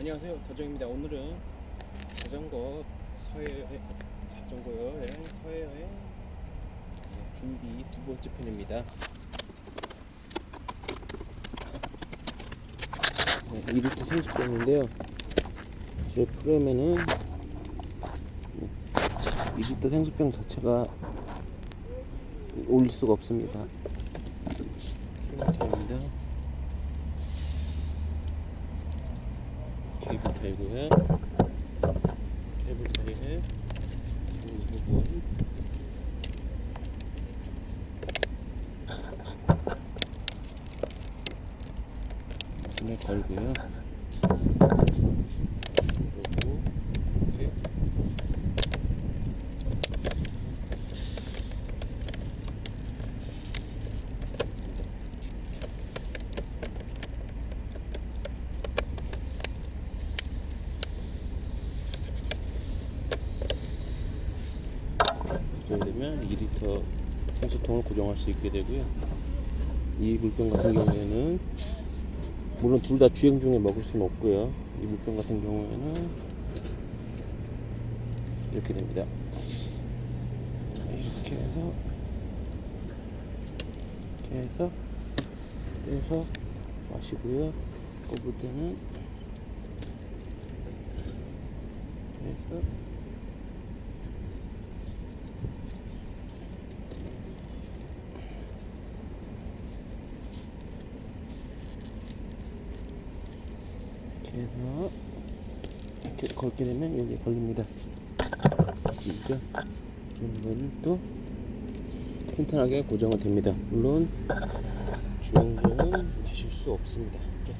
안녕하세요. 더정입니다. 오늘은 자전거 서해 자전거 여행 서해 여행 네, 준비 두 번째 편입니다. 네, 2리터 30병인데요. 제 프레임에는 2리터 생수병 자체가 올릴 수가 없습니다. 키로미터입니다 케이블 타이고요. 케이블 타이에 이 부분 눈에 걸고요. 그리고 이제 되면 2리터 생수통을 고정할 수 있게 되고요. 이 물병 같은 경우에는 물론 둘 다 주행 중에 먹을 수는 없고요. 이 물병 같은 경우에는 이렇게 됩니다. 이렇게 해서 이렇게 해서 빼서 마시고요. 꼽을 때는 해서 이렇게 해서 이렇게 걸게 되면 여기 걸립니다. 그죠? 이건 또 튼튼하게 고정이 됩니다. 물론 주행 중은 되실 수 없습니다. 이쪽